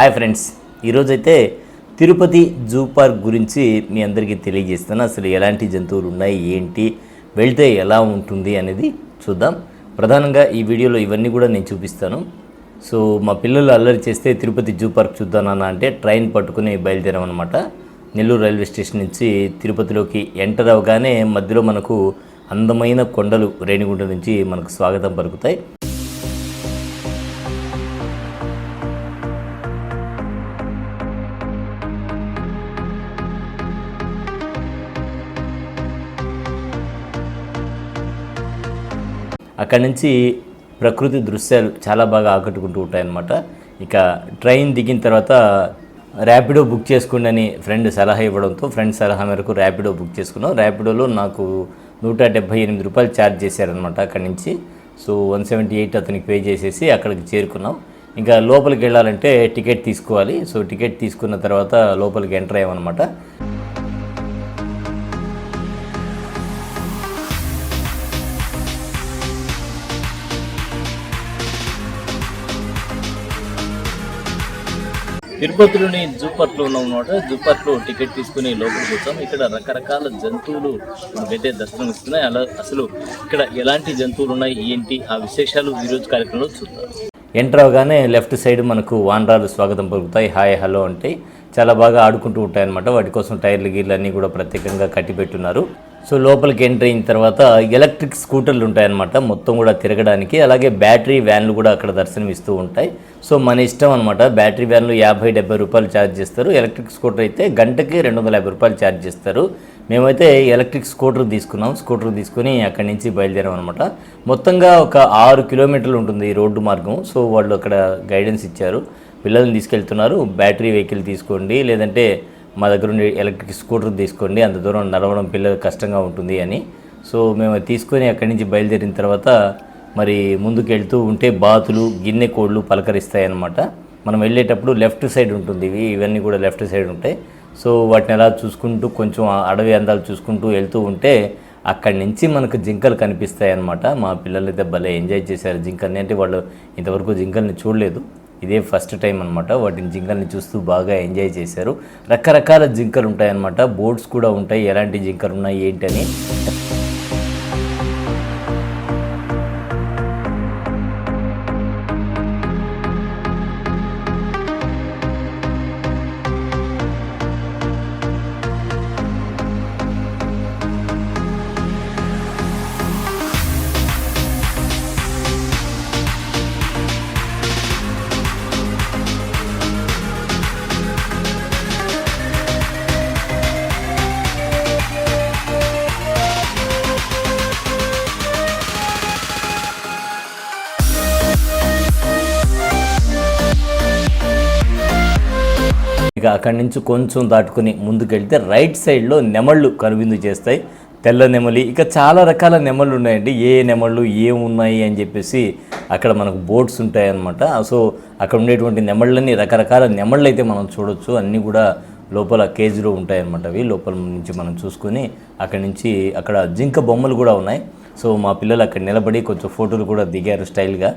Hi friends ఈరోజైతే Tirupati zoo park గురించి మీ అందరికీ తెలియజేస్తాను. అసలు ఎలాంటి జంతువులు ఉన్నాయి ఏంటి వెళ్తే ఎలా ఉంటుంది అనేది చూద్దాం. ప్రధానంగా ఈ వీడియోలో ఇవన్నీ కూడా నేను చూపిస్తాను. సో మా పిల్లలు అల్లరి చేస్తే తిరుపతి జూ పార్క్ చూద్దానన్న అంటే ట్రైన్ పట్టుకుని బయలుదేరామన్నమాట. నెల్లూరు రైల్వే స్టేషన్ నుంచి తిరుపతిలోకి ఎంటర్ అవగానే మధ్యలో మనకు అందమైన కొండలు రేణిగుంట నుంచి మనకు స్వాగతం పలుకుతాయి. అక్కడి నుంచి ప్రకృతి దృశ్యాలు చాలా బాగా ఆకట్టుకుంటూ ఉంటాయన్నమాట. ఇక ట్రైన్ దిగిన తర్వాత ర్యాపిడో బుక్ చేసుకోండి ఫ్రెండ్ సలహా ఇవ్వడంతో ఫ్రెండ్ సలహా మేరకు ర్యాపిడో బుక్ చేసుకున్నాం. ర్యాపిడోలో నాకు నూట డెబ్బై ఎనిమిది రూపాయలు ఛార్జ్ చేశారనమాట అక్కడి నుంచి. సో వన్ సెవెంటీ ఎయిట్ అతనికి పే చేసేసి అక్కడికి చేరుకున్నాం. ఇంకా లోపలికి వెళ్ళాలంటే టికెట్ తీసుకోవాలి. సో టికెట్ తీసుకున్న తర్వాత లోపలికి ఎంటర్ అయ్యామన్నమాట. తిరుపతిలోని జూపట్లో పార్క్లో ఉన్నామన్నమాట టికెట్ తీసుకుని లోపలికి వచ్చాం. ఇక్కడ రకరకాల జంతువులు మనకైతే దర్శనం ఇస్తున్నాయి అలా అసలు ఇక్కడ ఎలాంటి జంతువులు ఉన్నాయి? ఏంటి? ఆ విశేషాలు ఈరోజు కార్యక్రమంలో చూద్దాం. ఎంటర్ అవగానే లెఫ్ట్ సైడ్ మనకు వానరాలు స్వాగతం పలుకుతాయి. హాయ్ హలో అంటే చాలా బాగా ఆడుకుంటూ ఉంటాయన్నమాట. వాటి కోసం టైర్లు గీర్లు అన్నీ కూడా ప్రత్యేకంగా కట్టిపెట్టున్నారు. సో లోపలికి ఎంటర్ అయిన తర్వాత ఎలక్ట్రిక్ స్కూటర్లు ఉంటాయన్నమాట మొత్తం కూడా తిరగడానికి. అలాగే బ్యాటరీ వ్యాన్లు కూడా అక్కడ దర్శనం ఇస్తూ ఉంటాయి. సో మన ఇష్టం అనమాట బ్యాటరీ వ్యాన్లు యాభై డెబ్బై రూపాయలు ఛార్జ్ చేస్తారు. ఎలక్ట్రిక్ స్కూటర్ అయితే గంటకి రెండు వందల యాభై రూపాయలు ఛార్జ్ చేస్తారు. మేమైతే ఎలక్ట్రిక్ స్కూటర్ తీసుకున్నాం. స్కూటర్ తీసుకుని అక్కడి నుంచి బయలుదేరాం అనమాట మొత్తంగా ఒక ఆరు కిలోమీటర్లు ఉంటుంది ఈ రోడ్డు మార్గం. సో వాళ్ళు అక్కడ గైడెన్స్ ఇచ్చారు. పిల్లల్ని తీసుకెళ్తున్నారు. బ్యాటరీ వెహికల్ తీసుకోండి. లేదంటే మా దగ్గర ఉండే ఎలక్ట్రిక్ స్కూటర్ తీసుకోండి అంత దూరం నడవడం పిల్లలకు కష్టంగా ఉంటుంది అని. సో మేము తీసుకొని అక్కడి నుంచి బయలుదేరిన తర్వాత మరి ముందుకు వెళ్తూ ఉంటే బాతులు గిన్నె కోళ్ళు పలకరిస్తాయి అన్నమాట మనం వెళ్ళేటప్పుడు లెఫ్ట్ సైడ్ ఉంటుంది ఇవి ఇవన్నీ కూడా లెఫ్ట్ సైడ్ ఉంటాయి. సో వాటిని ఎలా చూసుకుంటూ కొంచెం అడవి అందాలు చూసుకుంటూ వెళ్తూ ఉంటే అక్కడి నుంచి మనకు జింకలు కనిపిస్తాయి అన్నమాట మా పిల్లలు అయితే భలే ఎంజాయ్ చేశారు జింకల్ని. అంటే వాళ్ళు ఇంతవరకు జింకల్ని చూడలేదు. ఇదే ఫస్ట్ టైం అనమాట వాటిని జింకల్ని చూస్తూ బాగా ఎంజాయ్ చేశారు. రకరకాల జింకలు ఉంటాయన్నమాట బోర్డ్స్ కూడా ఉంటాయి. ఎలాంటి జింకలు ఉన్నాయి ఏంటని. ఇక అక్కడి నుంచి కొంచెం దాటుకుని ముందుకెళ్తే రైట్ సైడ్లో నెమళ్ళు కనువిందు చేస్తాయి. తెల్ల నెమలి ఇక చాలా రకాల నెమళ్ళు ఉన్నాయండి. ఏ నెమళ్ళు ఏం ఉన్నాయి అని చెప్పేసి అక్కడ మనకు బోట్స్ ఉంటాయన్నమాట. సో అక్కడ ఉండేటువంటి నెమళ్ళని రకరకాల నెమళ్ళు అయితే మనం చూడొచ్చు. అన్నీ కూడా లోపల కేజీలో ఉంటాయన్నమాట అవి. లోపల నుంచి మనం చూసుకొని అక్కడి నుంచి అక్కడ జింక బొమ్మలు కూడా ఉన్నాయి. సో మా పిల్లలు అక్కడ నిలబడి కొంచెం ఫోటోలు కూడా దిగారు స్టైల్గా.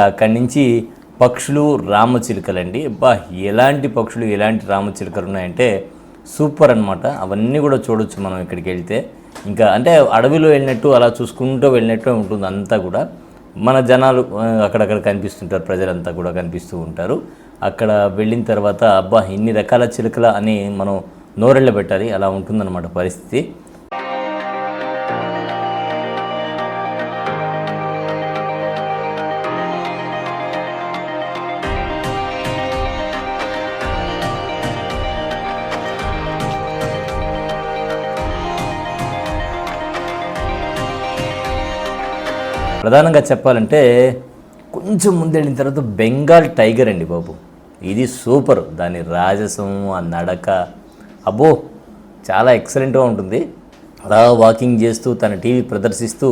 అక్కడి నుంచి పక్షులు రామచిలుకలండి. బా ఎలాంటి పక్షులు ఎలాంటి రామచిలుకలు ఉన్నాయంటే సూపర్ అన్నమాట. అవన్నీ కూడా చూడొచ్చు మనం ఇక్కడికి వెళ్తే. ఇంకా అంటే అడవిలో వెళ్ళినట్టు అలా చూసుకుంటూ వెళ్ళినట్టు ఉంటుంది అంతా కూడా. మన జనాలు అక్కడక్కడ కనిపిస్తుంటారు ప్రజలంతా కూడా కనిపిస్తూ ఉంటారు. అక్కడ వెళ్ళిన తర్వాత అబ్బా ఇన్ని రకాల చిలుకల అని మనం నోరెళ్ళ పెట్టాలి అలా ఉంటుందన్నమాట పరిస్థితి. ప్రధానంగా చెప్పాలంటే కొంచెం ముందెళ్ళిన తర్వాత బెంగాల్ టైగర్ అండి బాబు. ఇది సూపర్. దాని రాజసం ఆ నడక. అబ్బో చాలా ఎక్సలెంట్గా ఉంటుంది. అలా వాకింగ్ చేస్తూ తన టీవీ ప్రదర్శిస్తూ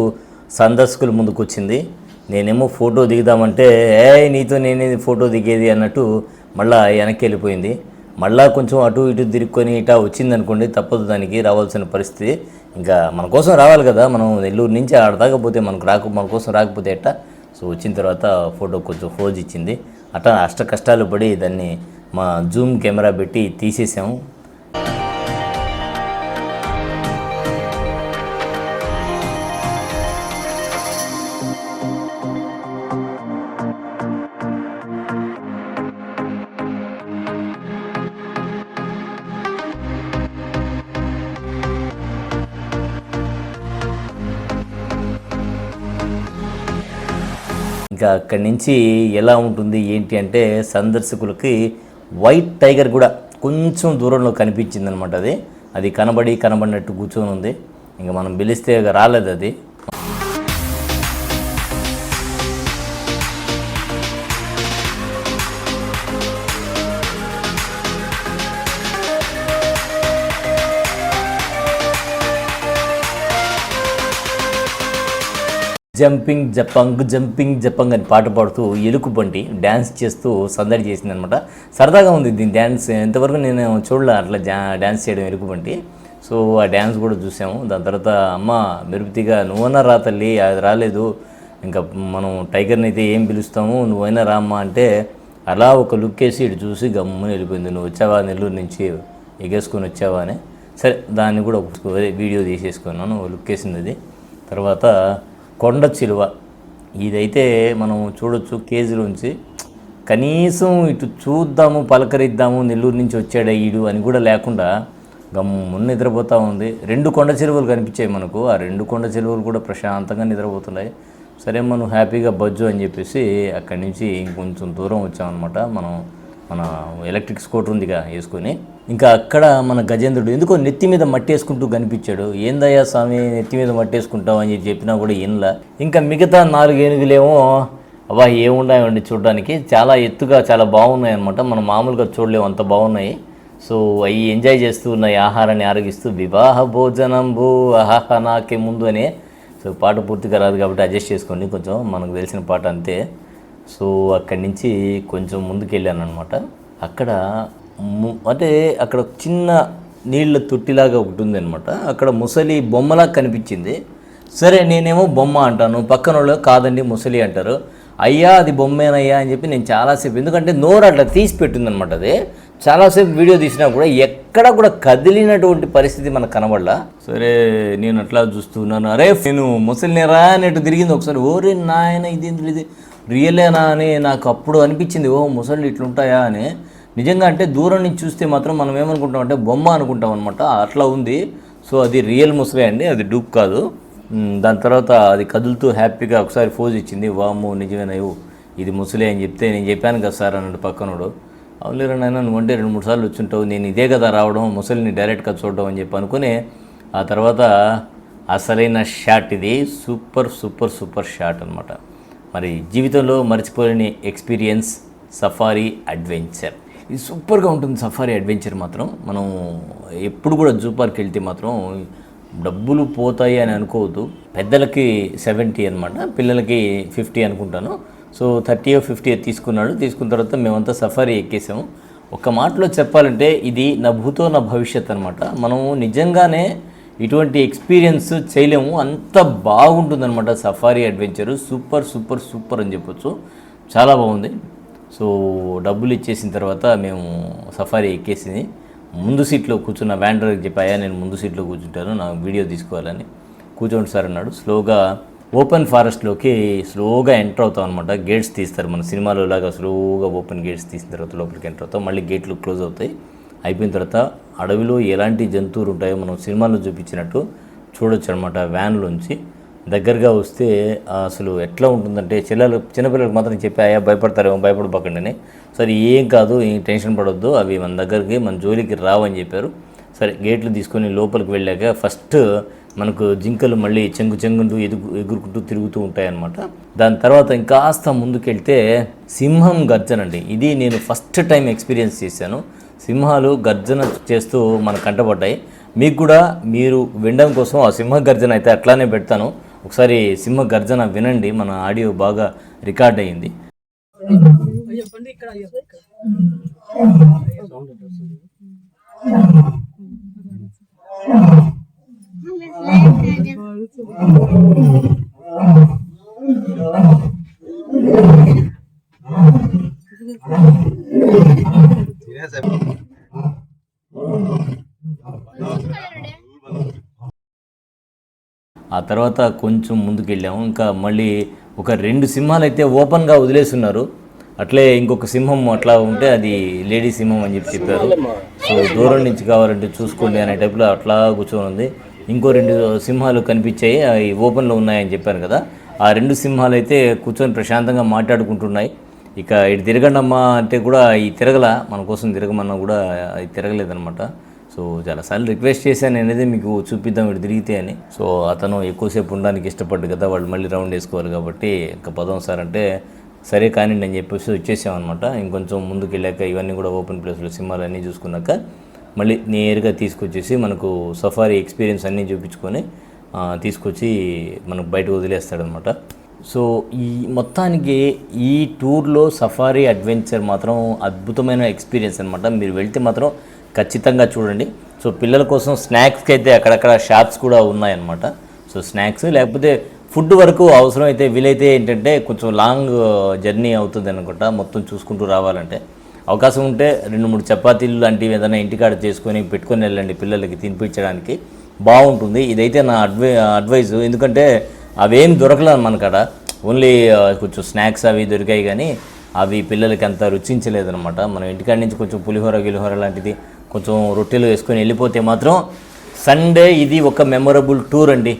సందర్శకుల ముందుకు వచ్చింది నేనేమో ఫోటో దిగుదామంటే ఏ నీతో నేనే ఫోటో దిగేది అన్నట్టు మళ్ళీ వెనక్కి వెళ్ళిపోయింది. మళ్ళా కొంచెం అటు ఇటు తిరుక్కొని ఇటా వచ్చిందనుకోండి తప్పదు దానికి రావాల్సిన పరిస్థితి. ఇంకా మన కోసం రావాలి కదా మనం నెల్లూరు నుంచి ఆడదాకా పోతే మనకు రాకు మన కోసం రాకపోతే ఎట్టా? సో వచ్చిన తర్వాత ఫోటో కొంచెం ఫోజ్ ఇచ్చింది. అట్లా అష్ట కష్టాలు పడి దాన్ని మా జూమ్ కెమెరా పెట్టి తీసేసాము ఇంకా అక్కడి నుంచి ఎలా ఉంటుంది ఏంటి అంటే సందర్శకులకి వైట్ టైగర్ కూడా కొంచెం దూరంలో కనిపించింది అనమాట అది. అది కనబడి కనబడినట్టు కూర్చొని ఉంది ఇంకా మనం పిలిస్తే ఇక రాలేదు అది. జంపింగ్ జపంగ్ జంపింగ్ జపంగ్ అని పాట పాడుతూ ఎలుకబంటి డ్యాన్స్ చేస్తూ సందడి చేసింది అనమాట సరదాగా ఉంది దీని డ్యాన్స్ ఎంతవరకు నేను చూడలే అట్లా డ్యాన్స్ చేయడం ఎలుకబంటి సో ఆ డ్యాన్స్ కూడా చూసాము. దాని తర్వాత అమ్మ మెరుపుతిగా నువ్వన్నా రా తల్లి అది రాలేదు. ఇంకా మనం టైగర్ని అయితే ఏం పిలుస్తాము? నువ్వైనా రామ్మా అంటే అలా ఒక లుక్ వేసి ఇటు చూసి గమ్ముని వెళ్ళిపోయింది. నువ్వు వచ్చావా? నెల్లూరు నుంచి ఎగేసుకొని వచ్చావా? అని. సరే దాన్ని కూడా ఒక వీడియో తీసేసుకున్నాను. లుక్ వేసింది అది. తర్వాత కొండ చిలువ. ఇదైతే మనం చూడొచ్చు కేజీలోంచి. కనీసం ఇటు చూద్దాము పలకరిద్దాము నెల్లూరు నుంచి వచ్చాడా ఈడు అని కూడా లేకుండా గమ్మున్న నిద్రపోతూ ఉంది. రెండు కొండ చెరువులు కనిపించాయి మనకు. ఆ రెండు కొండ చెరువులు కూడా ప్రశాంతంగా నిద్రపోతున్నాయి. సరే మనం హ్యాపీగా బజ్జు అని చెప్పేసి అక్కడి నుంచి ఇంకొంచెం దూరం వచ్చామన్నమాట. మనం మన ఎలక్ట్రిక్ స్కూటర్ ఉందిగా వేసుకొని. ఇంకా అక్కడ మన గజేంద్రుడు ఎందుకో నెత్తి మీద మట్టి వేసుకుంటూ కనిపించాడు. ఏందయ్యా స్వామి నెత్తి మీద మట్టి అని చెప్పి చెప్పినా కూడా ఇన్లా ఇంకా మిగతా నాలుగు ఏనుగులేమో అబ్బా ఏమున్నాయండి చూడడానికి? చాలా ఎత్తుగా చాలా బాగున్నాయి అనమాట మనం మామూలుగా చూడలేము అంత బాగున్నాయి. సో అవి ఎంజాయ్ చేస్తూ ఉన్నాయి ఆహారాన్ని ఆరోగిస్తూ వివాహ భోజనం భూ ఆహా నాకే ముందు అనే. సో పాట పూర్తిగా రాదు కాబట్టి అడ్జస్ట్ చేసుకోండి. కొంచెం మనకు తెలిసిన పాట అంతే. సో అక్కడి నుంచి కొంచెం ముందుకెళ్ళాను అనమాట అక్కడ అంటే అక్కడ చిన్న నీళ్ళ తొట్టిలాగా ఒకటి ఉందనమాట అక్కడ ముసలి బొమ్మలా కనిపించింది. సరే నేనేమో బొమ్మ అంటాను పక్కన వాళ్ళు కాదండి ముసలి అంటారు. అయ్యా అది బొమ్మేనయ్యా అని చెప్పి నేను చాలాసేపు ఎందుకంటే నోరు అట్లా తీసి పెట్టిందనమాట అది. చాలాసేపు వీడియో తీసినా కూడా ఎక్కడ కూడా కదిలినటువంటి పరిస్థితి మనకు కనబడలా. సరే నేను అట్లా చూస్తున్నాను అరే నేను ముసలినేరా అనేట్టు తిరిగింది ఒకసారి. ఓరే నాయన ఇది ఇది రియలేనా అని నాకు అప్పుడు అనిపించింది ఓ ముసళ్ళు ఇట్లుంటాయా అని. నిజంగా అంటే దూరం నుంచి చూస్తే మాత్రం మనం ఏమనుకుంటాం అంటే బొమ్మ అనుకుంటాం అనమాట అట్లా ఉంది. సో అది రియల్ ముసలే అండి అది డూప్ కాదు. దాని తర్వాత అది కదులుతూ హ్యాపీగా ఒకసారి ఫోజ్ ఇచ్చింది వాము నిజమేనయ్యో ఇది ముసలే అని చెప్తే నేను చెప్పాను కదా సార్ అన్నాడు పక్కనోడు. అవునులేరా నాయన నువ్వు రెండు మూడు సార్లు వచ్చుంటావు నేను ఇదే కదా రావడం ముసలిని డైరెక్ట్గా చూడడం అని చెప్పి అనుకుని ఆ తర్వాత అసలైన షాట్ ఇది. సూపర్ సూపర్ సూపర్ షాట్ అనమాట మరి జీవితంలో మర్చిపోలేని ఎక్స్పీరియన్స్ సఫారీ అడ్వెంచర్. ఇది సూపర్గా ఉంటుంది సఫారీ అడ్వెంచర్ మాత్రం. మనం ఎప్పుడు కూడా జూ పార్క్ వెళ్తే మాత్రం డబ్బులు పోతాయి అని అనుకోవద్దు. పెద్దలకి సెవెంటీ అనమాట పిల్లలకి ఫిఫ్టీ అనుకుంటాను. సో థర్టీ ఫిఫ్టీ తీసుకున్నాడు. తీసుకున్న తర్వాత మేమంతా సఫారీ ఎక్కేసాము. ఒక మాటలో చెప్పాలంటే ఇది నా భూతో నా భవిష్యత్ అనమాట మనం నిజంగానే ఇటువంటి ఎక్స్పీరియన్స్ చేయలేము. అంత బాగుంటుందన్నమాట safari adventure super super super అని చెప్పొచ్చు. చాలా బాగుంది. సో డబ్బులు ఇచ్చేసిన తర్వాత మేము సఫారీ ఎక్కేసింది. ముందు సీట్లో కూర్చున్న వ్యాన్ డ్రైవర్కి చెప్పాయా? నేను ముందు సీట్లో కూర్చుంటాను. నా వీడియో తీసుకోవాలని. కూర్చోండి సార్ అన్నాడు. స్లోగా ఓపెన్ ఫారెస్ట్లోకి స్లోగా ఎంటర్ అవుతాం అనమాట గేట్స్ తీస్తారు మన సినిమాలో లాగా స్లోగా ఓపెన్ గేట్స్ తీసిన తర్వాత లోపలికి ఎంటర్ అవుతాం. మళ్ళీ గేట్లు క్లోజ్ అవుతాయి. అయిపోయిన తర్వాత అడవిలో ఎలాంటి జంతువులు ఉంటాయో మనం సినిమాలో చూపించినట్టు చూడొచ్చు అనమాట వ్యాన్లోంచి. దగ్గరగా వస్తే అసలు ఎట్లా ఉంటుందంటే చిల్లలు చిన్నపిల్లలకు మాత్రం చెప్పాయా భయపడతారేమో భయపడబకండి అని. సరే ఏం కాదు ఏం టెన్షన్ పడొద్దు అవి మన దగ్గరికి మన జోలికి రావని చెప్పారు. సరే గేట్లు తీసుకొని లోపలికి వెళ్ళాక ఫస్ట్ మనకు జింకలు మళ్ళీ చెంగు చెంగుంటూ ఎదుగు ఎగురుకుంటూ తిరుగుతూ ఉంటాయన్నమాట. దాని తర్వాత ఇంకాస్త ముందుకెళ్తే సింహం గర్జనండి. ఇది నేను ఫస్ట్ టైం ఎక్స్పీరియన్స్ చేశాను. సింహాలు గర్జన చేస్తూ మన కంటపడ్డాయి మీకు కూడా మీరు వినడం కోసం ఆ సింహ గర్జన అయితే అట్లానే పెడతాను. ఒకసారి సింహ గర్జన వినండి మన ఆడియో బాగా రికార్డ్ అయ్యింది. ఆ తర్వాత కొంచెం ముందుకెళ్ళాము. ఇంకా మళ్ళీ ఒక రెండు సింహాలు అయితే ఓపెన్గా వదిలేస్తున్నారు అట్లే ఇంకొక సింహం అట్లా ఉంటే అది లేడీ సింహం అని చెప్పి చెప్పారు. సో దూరం నుంచి కావాలంటే చూసుకోండి అనే టైప్లో అట్లా కూర్చొని ఉంది. ఇంకో రెండు సింహాలు కనిపించాయి. అవి ఓపెన్లో ఉన్నాయని చెప్పాను కదా. ఆ రెండు సింహాలు అయితే కూర్చొని ప్రశాంతంగా మాట్లాడుకుంటున్నాయి. ఇక ఇటు తిరగండమ్మా అంటే కూడా ఈ తిరగల. మన కోసం తిరగమన్నా కూడా అది తిరగలేదనమాట సో చాలాసార్లు రిక్వెస్ట్ చేశాను అనేది మీకు చూపిద్దాం ఇటు తిరిగితే అని. సో అతను ఎక్కువసేపు ఉండడానికి ఇష్టపడ్డు కదా వాళ్ళు మళ్ళీ రౌండ్ వేసుకోవాలి కాబట్టి ఇంకా పదం సార్ అంటే సరే కానీ అని చెప్పేసి వచ్చేసామన్నమాట ఇంకొంచెం ముందుకు వెళ్ళాక ఇవన్నీ కూడా ఓపెన్ ప్లేస్లో సినిమాలు అన్నీ చూసుకున్నాక మళ్ళీ నేరుగా తీసుకొచ్చేసి మనకు సఫారీ ఎక్స్పీరియన్స్ అన్నీ చూపించుకొని తీసుకొచ్చి మనకు బయటకు వదిలేస్తాడనమాట సో ఈ మొత్తానికి ఈ టూర్లో సఫారీ అడ్వెంచర్ మాత్రం అద్భుతమైన ఎక్స్పీరియన్స్ అనమాట మీరు వెళ్తే మాత్రం ఖచ్చితంగా చూడండి. సో పిల్లల కోసం స్నాక్స్కి అయితే అక్కడక్కడ షాప్స్ కూడా ఉన్నాయన్నమాట. సో స్నాక్స్ లేకపోతే ఫుడ్ వరకు అవసరం అయితే వీలైతే ఏంటంటే కొంచెం లాంగ్ జర్నీ అవుతుంది అనుకుంటా మొత్తం చూసుకుంటూ రావాలంటే. అవకాశం ఉంటే రెండు మూడు చపాతీలు లాంటివి ఏదైనా ఇంటికాడ చేసుకొని పెట్టుకొని వెళ్ళండి పిల్లలకి తినిపించడానికి. బాగుంటుంది. ఇదైతే నా అడ్వై అడ్వైజ్. ఎందుకంటే అవేం దొరకలేదు మనకాడ. ఓన్లీ కొంచెం స్నాక్స్ అవి దొరికాయి కానీ అవి పిల్లలకి అంత రుచించలేదన్నమాట. మనం ఇంటికాడ నుంచి కొంచెం పులిహోర గిలిహోర లాంటిది కొంచెం రొట్టెలు వేసుకొని వెళ్ళిపోతే మాత్రం సండే ఇది ఒక మెమొరబుల్ టూర్ అండి.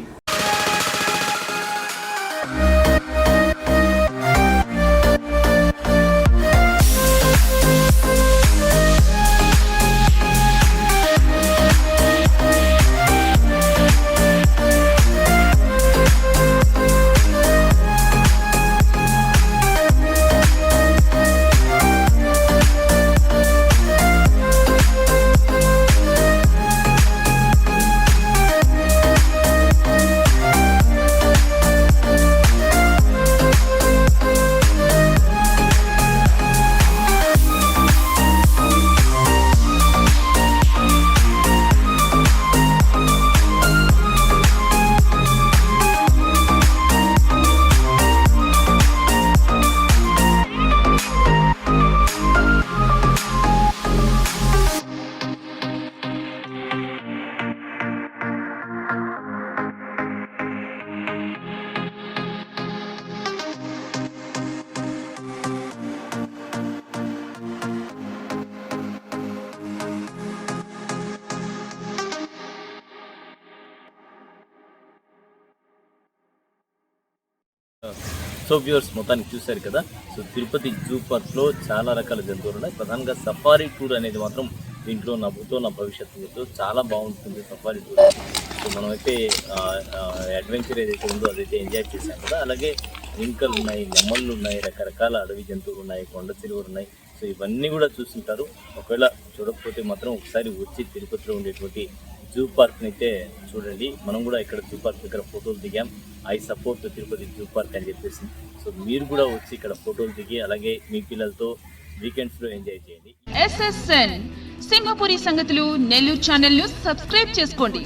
సో వ్యూవర్స్ మొత్తానికి చూశారు కదా. సో తిరుపతి జూ పార్క్లో చాలా రకాల జంతువులు ఉన్నాయి ప్రధానంగా సఫారీ టూర్ అనేది మాత్రం దీంట్లో నా భూతో నా భవిష్యత్తుతో చాలా బాగుంటుంది సఫారీ టూర్. సో మనమైతే అడ్వెంచర్ ఏదైతే ఉందో అదైతే ఎంజాయ్ చేశాం కదా. అలాగే జింకలు ఉన్నాయి నెమళ్ళు ఉన్నాయి రకరకాల అడవి జంతువులు ఉన్నాయి కొండ చిలువలు ఉన్నాయి సో ఇవన్నీ కూడా చూస్తుంటారు. ఒకవేళ చూడకపోతే మాత్రం ఒకసారి వచ్చి తిరుపతిలో ఉండేటువంటి జూ పార్క్ని అయితే చూడండి. మనం కూడా ఇక్కడ జూ పార్క్ దగ్గర ఫోటోలు దిగాం. I support Tirupati zoo park అని చెప్పేసి. సో మీరు కూడా వచ్చి ఇక్కడ ఫోటోలు దిగి అలాగే మీ పిల్లలతో వీకెండ్స్లో ఎంజాయ్ చేయండి. ఎస్ఎస్ఎన్ సింహపురి సంగతులు నెల్లూరు ఛానల్ను సబ్స్క్రైబ్ చేసుకోండి.